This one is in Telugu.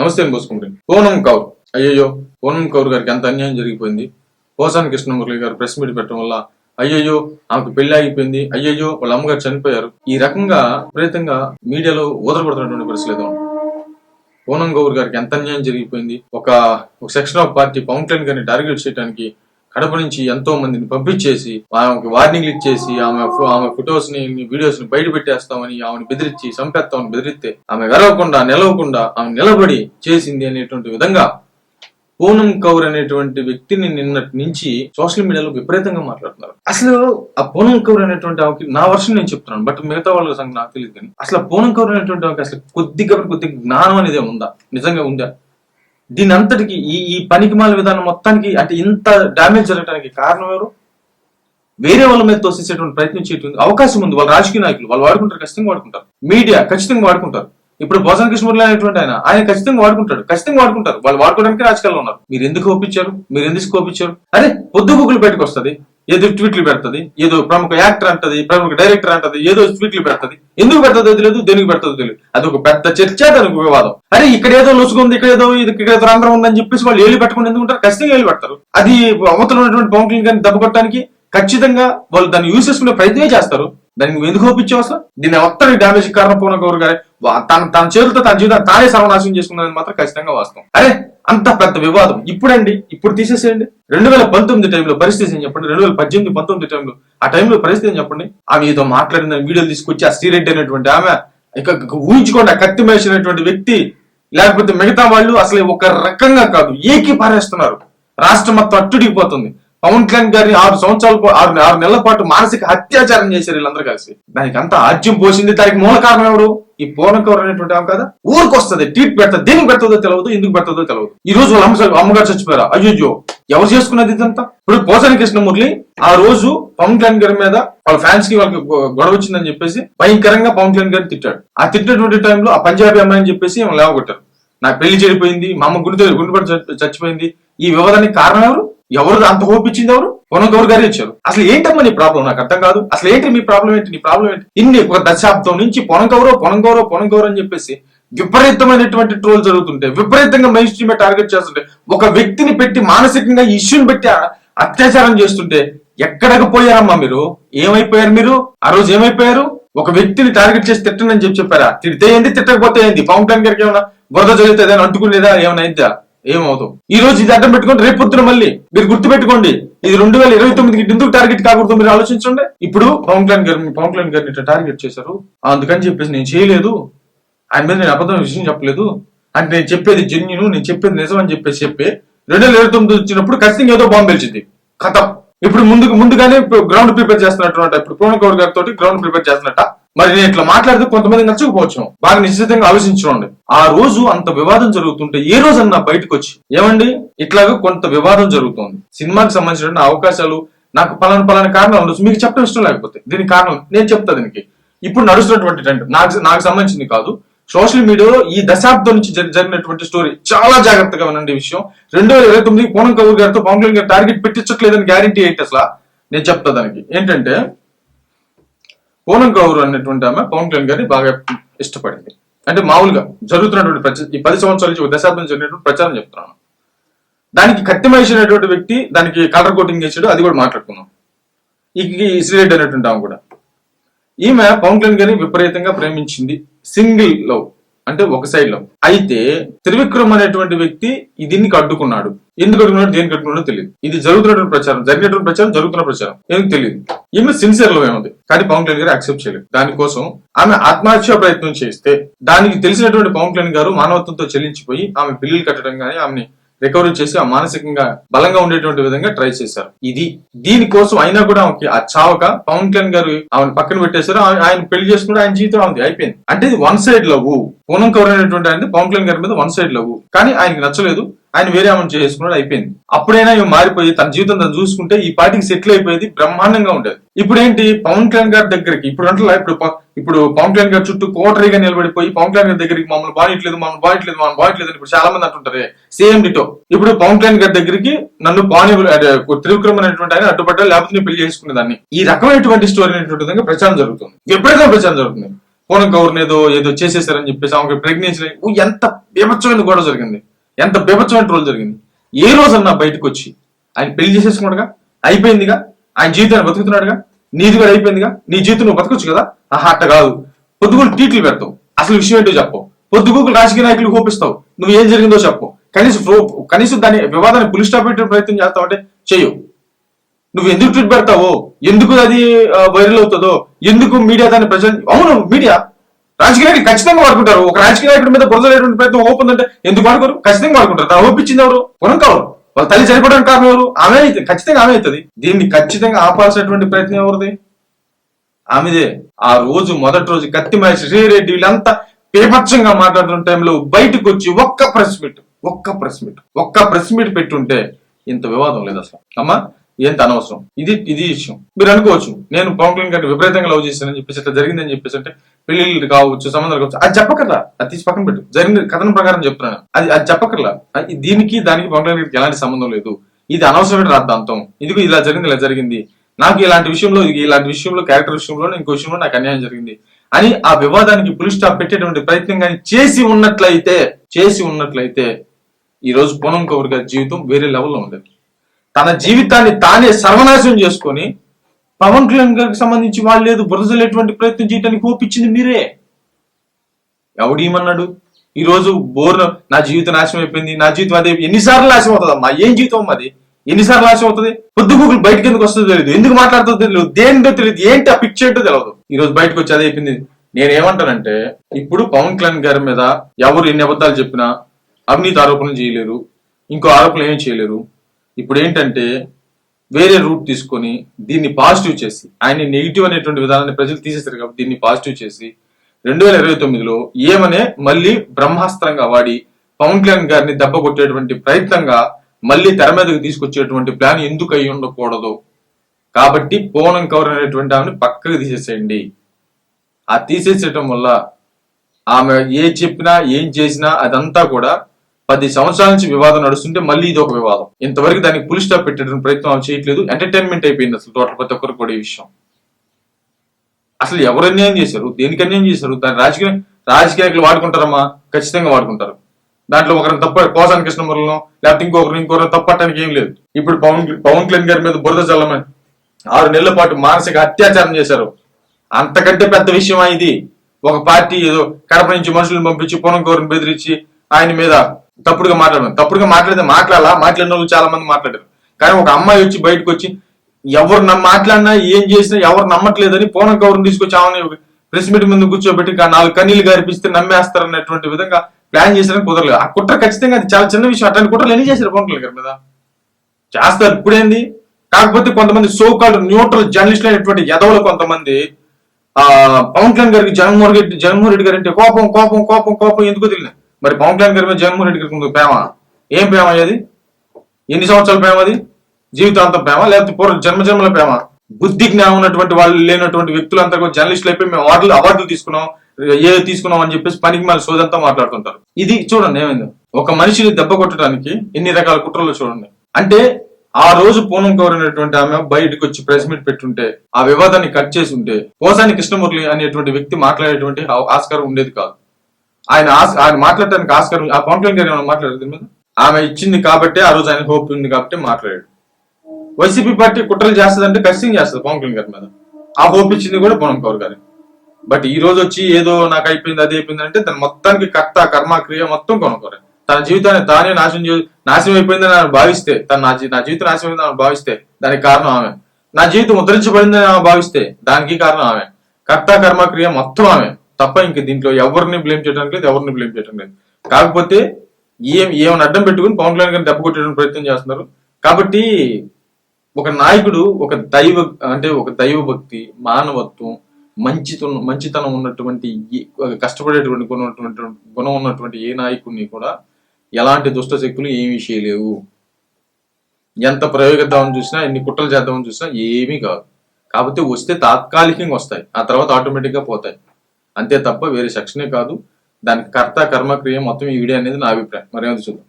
నమస్తే అని పోసుకుంటుంది పూనం కౌర్. అయ్యయ్యో పూనం కౌర్ గారికి ఎంత అన్యాయం జరిగిపోయింది. పోసాని కృష్ణమురళి గారు ప్రెస్ మీట్ పెట్టడం వల్ల అయ్యయ్యో ఆమెకు పెళ్ళి ఆగిపోయింది. అయ్యయ్యో వాళ్ళ అమ్మగారు చనిపోయారు. ఈ రకంగా విపరీతంగా మీడియాలో ఊదరపడుతున్నటువంటి పరిస్థితి ఏదో పూనం గౌర్ గారికి ఎంత అన్యాయం జరిగిపోయింది. ఒక ఒక section of party Pawan Kalyan గారిని టార్గెట్ చేయడానికి కడప నుంచి ఎంతో మందిని పంపించేసి ఆమెకి వార్నింగ్లు ఇచ్చేసి ఆమె ఆమె ఫొటోస్ని వీడియోస్ని బయట పెట్టేస్తామని ఆమెను బెదిరించి చంపేస్తామని బెదిరిస్తే ఆమె వెలవకుండా నిలవకుండా ఆమె నిలబడి చేసింది అనేటువంటి విధంగా పూనం కౌర్ అనేటువంటి వ్యక్తిని నిన్నటి నుంచి సోషల్ మీడియాలో విపరీతంగా మాట్లాడుతున్నారు. అసలు ఆ పూనం కౌర్ అనేటువంటి ఆమెకి నా వర్షం నేను చెప్తున్నాను బట్ మిగతా వాళ్ళ సంగతి నాకు తెలియదు కానీ అసలు పూనం కౌర్ అనేటువంటి ఆమెకి అసలు కొద్దిగా కొద్దిగా జ్ఞానం అనేది ఉందా నిజంగా ఉందా? దీని అంతటికి ఈ ఈ పనికిమాల విధానం మొత్తానికి అంటే ఇంత డామేజ్ జరగడానికి కారణం ఎవరు? వేరే వాళ్ళ మీద తోసేసేటువంటి ప్రయత్నం చేయటం అవకాశం ఉంది. వాళ్ళ రాజకీయ నాయకులు. వాళ్ళు వాడుకుంటారు ఖచ్చితంగా వాడుకుంటారు. మీడియా ఖచ్చితంగా వాడుకుంటారు. ఇప్పుడు భోజన కృష్ణమూర్తి అనేటువంటి ఆయన ఆయన ఖచ్చితంగా వాడుకుంటాడు. ఖచ్చితంగా వాడుకుంటారు. వాళ్ళు వాడుకోవడానికి రాజకీయాల్లో ఉన్నారు. మీరు ఎందుకు ఒప్పించారు? మీరు ఎందుకు ఒప్పించారు? అరే పొద్దు గుగ్గులు బయటకు వస్తుంది. ఏదో ట్వీట్లు పెడుతుంది ఏదో ప్రముఖ యాక్టర్ అంటది ప్రముఖ డైరెక్టర్ అంటది ఏదో ట్వీట్లు పెడుతుంది. ఎందుకు పెడుతుందో తెలియదు దేనికి పెడుతుందో తెలియదు. అది ఒక పెద్ద చర్చ దానికి వివాదం. అరే ఇక్కడ ఏదో లొసుగుంది ఇక్కడ ఏదో ఇది ఇక్కడ ఏదో రంధ్రం ఉందని చెప్పేసి వాళ్ళు ఏళ్ళు పెట్టుకుని ఎందుకు ఉంటారు? ఖచ్చితంగా ఏళ్ళు పెడతారు. అది అవతల ఉన్నటువంటి పవన్ కళ్యాణ్ గారిని దెబ్బ కొట్టడానికి ఖచ్చితంగా వాళ్ళు దాన్ని యూజ్ చేసుకునే ప్రయత్నమే చేస్తారు. దానికి నువ్వు ఎందుకు ఒప్పించావు అసలు? దీన్ని మొత్తం డామేజ్ కారణం పూర్ణ గౌర్. గారి తన తన చేతులతో తన జీవితాన్ని తానే సర్వనాశనం చేసుకున్నది మాత్రం ఖచ్చితంగా వాస్తవం. అరే అంత పెద్ద వివాదం. ఇప్పుడండి ఇప్పుడు తీసేసేయండి. రెండు వేల పంతొమ్మిది టైంలో పరిస్థితి ఏం చెప్పండి? రెండు వేల పద్దెనిమిది పంతొమ్మిది టైంలో ఆ టైంలో పరిస్థితి ఏం చెప్పండి? ఆమె ఏదో మాట్లాడిన వీడియోలు తీసుకొచ్చి ఆ శ్రీరెడ్డి అనేటువంటి ఆమె ఇక ఊహించుకోండి ఆ కత్తి మేసినటువంటి వ్యక్తి లేకపోతే మిగతా వాళ్ళు అసలు ఒక రకంగా కాదు ఏకి పారేస్తున్నారు రాష్ట్రం మొత్తం అట్టుడిగిపోతుంది. పవన్ కళ్యాణ్ గారిని ఆరు సంవత్సరాల ఆరు ఆరు నెలల పాటు మానసిక అత్యాచారం చేశారు వీళ్ళందరూ కలిసి. దానికి అంత ఆజ్యం పోసింది దానికి మూల కారణం ఎవరు? ఈ పూర్ణకవర్ అనేటువంటి ఆమె కదా? ఊరికి వస్తుంది ట్వీట్ పెడతా దేనికి పెడుతుందో తెలియదు ఎందుకు పెడుతుందో తెలియదు ఈ రోజు వాళ్ళ అమ్మ అమ్మగారు చచ్చిపోయారు? అయ్యో ఎవరు చేసుకున్నది ఇదంతా? ఇప్పుడు పోసాని కృష్ణమూర్తి ఆ రోజు పవన్ కళ్యాణ్ గారి మీద వాళ్ళ ఫ్యాన్స్కి వాళ్ళకి గొడవ వచ్చిందని చెప్పేసి భయంకరంగా పవన్ కళ్యాణ్ గారిని తిట్టాడు. ఆ తిట్టినటువంటి టైంలో ఆ పంజాబీ అమ్మాయి అని చెప్పేసి లేవగొట్టారు. నాకు పెళ్ళి చెడిపోయింది మా అమ్మ గుండె గుండెపడి చచ్చిపోయింది. ఈ వివాదానికి కారణం ఎవరు? ఎవరు అంత హోప్ ఇచ్చింది ఎవరు? పొనం గౌర్ గారే ఇచ్చారు. అసలు ఏంటమ్మా నీ ప్రాబ్లం నాకు అర్థం కాదు. అసలు ఏంటి మీ ప్రాబ్లం ఏంటి? నీ ప్రాబ్లం ఏంటి? ఇన్ని ఒక దశాబ్దం నుంచి పొనం గౌరవ్ పొనం అని చెప్పేసి విపరీతమైనటువంటి ట్రోల్ జరుగుతుంటే విపరీతంగా మెయిన్ స్ట్రీమ్ టార్గెట్ చేస్తుంటే ఒక వ్యక్తిని పెట్టి మానసికంగా ఇష్యూని పెట్టి అత్యాచారం చేస్తుంటే ఎక్కడికి పోయారమ్మా మీరు? ఏమైపోయారు మీరు? ఆ రోజు ఏమైపోయారు? ఒక వ్యక్తిని టార్గెట్ చేసి తిట్టనని చెప్పి చెప్పారా? తిడితే ఏంది? తిట్టకపోతే ఏంది? పవన్ కళ్యాణ్ గారికి ఏమైనా బురద జరిగితే ఏదైనా అంటుకునేదా? ఏమైనా అయిద్దా ఏమవుతాం ఈ రోజు ఇది అడ్డం పెట్టుకుంటే రేపు పొద్దున మళ్ళీ మీరు గుర్తు పెట్టుకోండి ఇది రెండు వేల ఇరవై తొమ్మిదికి ఎందుకు టార్గెట్ కాకూడదు మీరు ఆలోచించండి. ఇప్పుడు పవన్ కళ్యాణ్ గారిని పవన్ కళ్యాణ్ గారిని ఇట్లా టార్గెట్ చేశారు. అందుకని చెప్పేసి నేను చేయలేదు. ఆయన మీద నేను అబద్ధం విషయం చెప్పలేదు. అంటే నేను చెప్పేది జెన్యును నేను చెప్పేది నిజం అని చెప్పేసి చెప్పి రెండు వేల ఇరవై తొమ్మిది వచ్చినప్పుడు ఖచ్చితంగా ఏదో బాంబు వెలిచింది కథ. ఇప్పుడు ముందుకు ముందుగానే గ్రౌండ్ ప్రిపేర్ చేస్తున్నట్టు ఇప్పుడు పూర్ణ గౌడ్ గారితో గ్రౌండ్ ప్రిపేర్ చేస్తున్నట్ట. మరి నేను ఇట్లా మాట్లాడితే కొంతమంది నచ్చకపోవచ్చు. బాగా నిశ్చితంగా ఆలోచించుకోండి. ఆ రోజు అంత వివాదం జరుగుతుంటే ఏ రోజన్నా బయటకు వచ్చి ఏమండి? ఇట్లాగా కొంత వివాదం జరుగుతుంది. సినిమాకి సంబంధించిన అవకాశాలు నాకు పలానా పలానా కారణం ఉండొచ్చు. మీకు చెప్పడం ఇష్టం లేకపోతే. దీనికి కారణం నేను చెప్తా దీనికి. ఇప్పుడు నడుస్తున్నటువంటి ట్రెండ్ నాకు నాకు సంబంధించింది కాదు. సోషల్ మీడియాలో ఈ దశాబ్దం నుంచి జరిగినటువంటి స్టోరీ చాలా జాగ్రత్తగా వినండి విషయం. రెండు వేల ఇరవై తొమ్మిది పూనం కౌర్ గారితో పవన్ కళ్యాణ్ గారు టార్గెట్ పెట్టించట్లేదని గ్యారంటీ ఏంటి అసలు. నేను చెప్తా దానికి. ఏంటంటే పూనం కౌర్ అనేటువంటి ఆమె పవన్ కళ్యాణ్ గారిని బాగా ఇష్టపడింది. అంటే మామూలుగా జరుగుతున్నటువంటి ప్రచారం ఈ పది సంవత్సరాల నుంచి దశాబ్దం జరిగినటువంటి ప్రచారం చెప్తున్నాను. దానికి కత్తి వ్యక్తి దానికి కలర్ కోటింగ్ చేసాడు అది కూడా మాట్లాడుకున్నాం ఈ ఇసిరెడ్డి అనేటువంటి ఆమె కూడా. ఈమె పవన్ కళ్యాణ్ గారిని విపరీతంగా ప్రేమించింది సింగిల్ లవ్. అంటే ఒక సైడ్లో. అయితే త్రివిక్రమ్ అనేటువంటి వ్యక్తి దీన్ని దీనికి అడ్డుకున్నాడు ఎందుకు అడ్డుకున్నాడు దేనికి అడ్డుకున్నాడో తెలియదు. ఇది జరుగుతున్నటువంటి ప్రచారం. జరిగినటువంటి ప్రచారం జరుగుతున్న ప్రచారం. ఎందుకు తెలియదు. ఈమె సిన్సియర్లో ఏముంది? కానీ పవన్ కళ్యాణ్ గారు యాక్సెప్ట్ చేయలేదు. దానికోసం ఆమె ఆత్మహత్య ప్రయత్నం చేస్తే దానికి తెలిసినటువంటి పవన్ కళ్యాణ్ గారు మానవత్వంతో చెల్లించిపోయి ఆమె బిల్లులు కట్టడం కానీ ఆమెని రికవరీ చేసి ఆ మానసికంగా బలంగా ఉండేటువంటి విధంగా ట్రై చేశారు. ఇది దీనికోసం అయినా కూడా ఆమెకి ఆ చావక పవన్ కళ్యాణ్ గారు ఆమెను పక్కన పెట్టేశారు. ఆమె- ఆయన పెళ్ళి చేసుకుంటే ఆయన జీవితం ఆమెది అయిపోయింది. అంటే ఇది one side love Poonam Kaur అనేటువంటి ఆయన పవన్ కళ్యాణ్ గారి మీద వన్ సైడ్ లవ్ కానీ ఆయనకి నచ్చలేదు. ఆయన వేరే ఆమెను చేసుకున్నాడు అయిపోయింది. అప్పుడైనా ఇవి మారిపోయి తన జీవితం తను చూసుకుంటే ఈ పార్టీకి సెటిల్ అయిపోయేది బ్రహ్మాండంగా ఉండేది. ఇప్పుడు ఏంటి పవన్ కళ్యాణ్ గారి దగ్గరికి ఇప్పుడు అంటే ఇప్పుడు ఇప్పుడు పవన్ కళ్యాణ్ గారి చుట్టూ కోటరీగా నిలబడిపోయి పవన్ కళ్యాణ్ గారి దగ్గరికి మమ్మల్ని బానిట్లేదు మమ్మల్ని బానిట్లేదు మమ్మల్ని బానిట్లేదు ఇప్పుడు చాలా మంది అంటుంటారు. సేమ్ డిటో ఇప్పుడు పవన్ కళ్యాణ్ గారి దగ్గరికి నన్ను బాని త్రివిక్రమ్ అనేటువంటి ఆయన అడ్డుపడ్డా లేకపోతే నేను పెళ్ళి చేసుకునేదాన్ని. ఈ రకమైనటువంటి స్టోరీ అనేటువంటి విధంగా ప్రచారం జరుగుతుంది. ఎప్పుడైనా ప్రచారం జరుగుతుంది. పూనం గౌరన్ ఏదో ఏదో చేసేసారని చెప్పేసి ఆమెకి ప్రెగ్నెన్సీ ఎంత బీభత్సమైన గొడవ జరిగింది. ఎంత బీభత్సమైన రోజు జరిగింది? ఏ రోజన్నా బయటకు వచ్చి ఆయన పెళ్ళి చేసేసుకున్నాడుగా? అయిపోయిందిగా? ఆయన జీవితాన్ని బతుకుతున్నాడుగా? నీది కూడా అయిపోయిందిగా? నీ జీవితం నువ్వు బతకొచ్చు కదా? ఆహా అట్ట కాదు. పొద్దుగులు టీట్లు పెడతావు. అసలు విషయం ఏంటో చెప్పు. పొద్దుగులు రాజకీయ నాయకులు కోపిస్తావు. నువ్వు ఏం జరిగిందో చెప్పు. కనీసం కనీసం దాని వివాదాన్ని పులి స్టాప్ పెట్టే ప్రయత్నం చేస్తావు అంటే చేయవు నువ్వు ఎందుకు ట్వీట్ పెడతావో? ఎందుకు అది వైరల్ అవుతుందో? ఎందుకు మీడియా దాన్ని ప్రజెంట్ అవును మీడియా. రాజకీయ నాయకులు ఖచ్చితంగా వాడుకుంటారు. ఒక రాజకీయ నాయకుడి మీద బురదలేటువంటి ప్రయత్నం ఓపెన్ అంటే ఎందుకు వాడుకోరు? ఖచ్చితంగా వాడుకుంటారు. తను ఓపించింది ఎవరు? కొనం వాళ్ళ తల్లి చనిపోవడానికి కారణం ఎవరు? ఆమె అయితే ఖచ్చితంగా ఆమె అవుతుంది. దీన్ని ఖచ్చితంగా ఆపాల్సినటువంటి ప్రయత్నం ఎవరిది? ఆమెదే. ఆ రోజు మొదటి రోజు కత్తి మహేష్ శ్రీరెడ్డి వీళ్ళంతా పేపచ్చంగా మాట్లాడుతున్న టైంలో బయటకు వచ్చి ఒక్క ప్రెస్ మీట్ ఒక్క ప్రెస్ మీట్ ఒక్క ప్రెస్ మీట్ పెట్టుంటే ఇంత వివాదం లేదు అసలు. అమ్మా ఏంత అనవసరం. ఇది ఇది విషయం మీరు అనుకోవచ్చు నేను పవన్ కళ్యాణ్ గారిని విపరీతంగా లవ్ చేశానని చెప్పేసి ఇట్లా జరిగిందని చెప్పేసి అంటే పెళ్ళిళ్ళు కావచ్చు సంబంధాలు కావచ్చు అది చెప్పకర్లా అది తీసి పక్కన పెట్టు. జరిగిన కథనం ప్రకారం చెప్తున్నాను. అది అది చెప్పకర్లా దీనికి దానికి పవన్ కళ్యాణ్ గారికి ఎలాంటి సంబంధం లేదు. ఇది అనవసరమైన రాద్దాంతం ఇదిగో ఇలా జరిగింది ఇలా జరిగింది. నాకు ఇలాంటి విషయంలో ఇది ఇలాంటి విషయంలో క్యారెక్టర్ విషయంలో ఇంకో విషయంలో నాకు అన్యాయం జరిగింది. అని ఆ వివాదానికి పులి స్టాప్ పెట్టేటువంటి ప్రయత్నం కానీ చేసి ఉన్నట్లయితే చేసి ఉన్నట్లయితే ఈ రోజు పూనం కౌర్ గారి జీవితం వేరే లెవెల్లో ఉండేది. తన జీవితాన్ని తానే సర్వనాశనం చేసుకొని పవన్ కళ్యాణ్ గారికి సంబంధించి వాళ్ళు లేదు బురదలేటువంటి ప్రయత్నం చేయడానికి ఓపించింది మీరే. ఎవడేమన్నాడు ఈ రోజు బోర్ నా జీవితం నాశనం అయిపోయింది నా జీవితం అదే ఎన్నిసార్లు నాశనం అవుతుంది అమ్మా? ఏం జీవితం అది? ఎన్నిసార్లు నాశనం అవుతుంది? పొద్దు గూగుల్ బయటకి ఎందుకు వస్తుందో తెలియదు. ఎందుకు మాట్లాడుతుందో తెలియదు. దేనితో తెలియదు. ఏంటి ఆ పిక్చర్ ఏంటో తెలియదు ఈ రోజు బయటకు వచ్చి అదే అయిపోయింది నేను ఏమంటానంటే ఇప్పుడు పవన్ కళ్యాణ్ గారి మీద ఎవరు ఎన్ని అబద్ధాలు చెప్పినా అవినీతి ఆరోపణలు చేయలేరు. ఇంకో ఆరోపణలు ఏం చేయలేరు. ఇప్పుడు ఏంటంటే వేరే రూట్ తీసుకొని దీన్ని పాజిటివ్ చేసి ఆయన నెగిటివ్ అనేటువంటి విధానాన్ని ప్రజలు తీసేస్తారు కాబట్టి దీన్ని పాజిటివ్ చేసి రెండు వేల ఇరవై తొమ్మిదిలో ఏమనే మళ్ళీ బ్రహ్మాస్త్రంగా వాడి పవన్ కళ్యాణ్ గారిని దెబ్బ కొట్టేటువంటి ప్రయత్నంగా మళ్ళీ తెర మీదకు తీసుకొచ్చేటువంటి ప్లాన్ ఎందుకు అయి ఉండకూడదు? కాబట్టి పూనం కవర్ అనేటువంటి ఆమెను పక్కకు తీసేసేయండి. ఆ తీసేసేయటం వల్ల ఆమె ఏ చెప్పినా ఏం చేసినా అదంతా కూడా పది సంవత్సరాల నుంచి వివాదం నడుస్తుంటే మళ్ళీ ఇది ఒక వివాదం. ఇంతవరకు దానికి పులి స్టాప్ పెట్టడం ప్రయత్నం చేయట్లేదు. ఎంటర్టైన్మెంట్ అయిపోయింది అసలు టోటల్ ప్రతి ఒక్కరికి కూడా ఈ విషయం. అసలు ఎవరు అన్యాయం చేశారు? దేనికి అన్యాయం చేశారు? దాని రాజకీయ రాజకీయ నాయకులు వాడుకుంటారమ్మా? ఖచ్చితంగా వాడుకుంటారు. దాంట్లో ఒకరిని తప్ప కోసాని కృష్ణమురళను లేకపోతే ఇంకొకరిని ఇంకొకరిని తప్పట్టడానికి ఏం లేదు. ఇప్పుడు పవన్ పవన్ కళ్యాణ్ గారి మీద బురద చల్లమని ఆరు నెలల పాటు మానసిక అత్యాచారం చేశారు. అంతకంటే పెద్ద విషయం ఇది? ఒక పార్టీ ఏదో కడప నుంచి మనుషులను పంపించి పూనం కోరిని బెదిరించి ఆయన మీద తప్పుడుగా మాట్లాడడం తప్పుడుగా మాట్లాడితే మాట్లాడాలా? మాట్లాడిన వాళ్ళు చాలా మంది మాట్లాడారు. కానీ ఒక అమ్మాయి వచ్చి బయటకు వచ్చి ఎవరు నమ్మ మాట్లాడినా ఏం చేసినా ఎవరు నమ్మట్లేదని పూనం కౌరుని తీసుకొచ్చి ఆమె ప్రెస్ మీట్ ముందు కూర్చోబెట్టి నాలుగు కన్నీళ్ళు గారిపిస్తే నమ్మేస్తారన్నటువంటి విధంగా ప్లాన్ చేశారని కుదరలేదు. ఆ కుట్ర ఖచ్చితంగా అది చాలా చిన్న విషయం. అట్లాంటి కుట్రలు ఎన్ని చేశారు పవన్ కళ్యాణ్ గారి మీద? చేస్తారు. ఇప్పుడేంది కాకపోతే కొంతమంది సో కాల్డ్ న్యూట్రల్ జర్నలిస్ట్ అయినటువంటి యదవులు కొంతమంది ఆ పవన్ కళ్యాణ్ గారికి జగన్మోహన్ రెడ్డి జగన్మోహన్ రెడ్డి గారు అంటే కోపం కోపం కోపం కోపం ఎందుకు తెలియదు. మరి పవన్ కళ్యాణ్ గారి మీద జగన్మోహన్ రెడ్డి గారికి ఉంది ప్రేమ? ఏం ప్రేమ అయ్యేది? ఎన్ని సంవత్సరాల ప్రేమ అది? జీవితాంతం ప్రేమ లేకపోతే పూర్వ జన్మ జన్మల ప్రేమ? బుద్ధి జ్ఞానం ఉన్నటువంటి వాళ్ళు లేనటువంటి వ్యక్తులంతా కూడా జర్నలిస్టులు అయిపోయి మేము అవార్డులు అవార్డులు తీసుకున్నాం ఏ తీసుకున్నాం అని చెప్పేసి పనికి మన సోదంతా మాట్లాడుతుంటారు ఇది చూడండి ఏమైంది. ఒక మనిషిని దెబ్బ కొట్టడానికి ఎన్ని రకాల కుట్రలు చూడండి. అంటే ఆ రోజు పూనం కౌర్ అనేటువంటి ఆమె బయటకు వచ్చి ప్రెస్ మీట్ పెట్టుంటే ఆ వివాదాన్ని కట్ చేసి ఉంటే పోసాని కృష్ణమురళి అనేటువంటి వ్యక్తి మాట్లాడేటువంటి ఆస్కారం ఉండేది కాదు. ఆయన ఆయన మాట్లాడటానికి ఆస్కారం ఆ పవన్ కళ్యాణ్ గారు ఏమైనా మాట్లాడారు దీని మీద? ఆమె ఇచ్చింది కాబట్టి ఆ రోజు ఆయన హోప్ ఉంది కాబట్టి మాట్లాడాడు. వైసీపీ పార్టీ కుట్రలు చేస్తుందంటే ఖచ్చితంగా చేస్తుంది పవన్ కళ్యాణ్ గారి మీద. ఆ హోప్ ఇచ్చింది కూడా పూనం కౌర్ గారి. బట్ ఈ రోజు వచ్చి ఏదో నాకు అయిపోయింది అది అయిపోయింది అంటే తన మొత్తానికి కర్త కర్మ క్రియ మొత్తం కొనుక్కోరు తన జీవితాన్ని తానే నాశనం నాశనం అయిపోయిందని ఆమె భావిస్తే తన నా నా జీవితం నాశనం అయిందని ఆమె భావిస్తే దానికి కారణం ఆమె. నా జీవితం ముద్రించబడిందని ఆమె భావిస్తే దానికి కారణం ఆమె. కర్త కర్మ క్రియ మొత్తం ఆమె. తప్ప ఇంక దీంట్లో ఎవరిని బ్లేమ్ చేయడానికి లేదు ఎవరిని బ్లేమ్ చేయడం లేదు. కాకపోతే ఏం ఏమైనా అడ్డం పెట్టుకుని పవన్ కళ్యాణ్ గారిని దెబ్బ కొట్టడానికి ప్రయత్నం చేస్తున్నారు. కాబట్టి ఒక నాయకుడు ఒక దైవ అంటే ఒక దైవ భక్తి మానవత్వం మంచితనం మంచితనం ఉన్నటువంటి కష్టపడేటువంటి గుణం ఉన్నటువంటి గుణం ఉన్నటువంటి ఏ నాయకుడిని కూడా ఎలాంటి దుష్ట శక్తులు ఏమీ చేయలేవు. ఎంత ప్రయోగిద్దామని చూసినా ఎన్ని కుట్రలు చేద్దామని చూసినా ఏమీ కాదు. కాకపోతే వస్తే తాత్కాలికంగా వస్తాయి. ఆ తర్వాత ఆటోమేటిక్గా పోతాయి. అంతే తప్ప వేరే సెక్షనే కాదు. దానికి కర్త కర్మక్రియ మొత్తం ఈ వీడియో అనేది నా అభిప్రాయం. మరేమో చూద్దాం.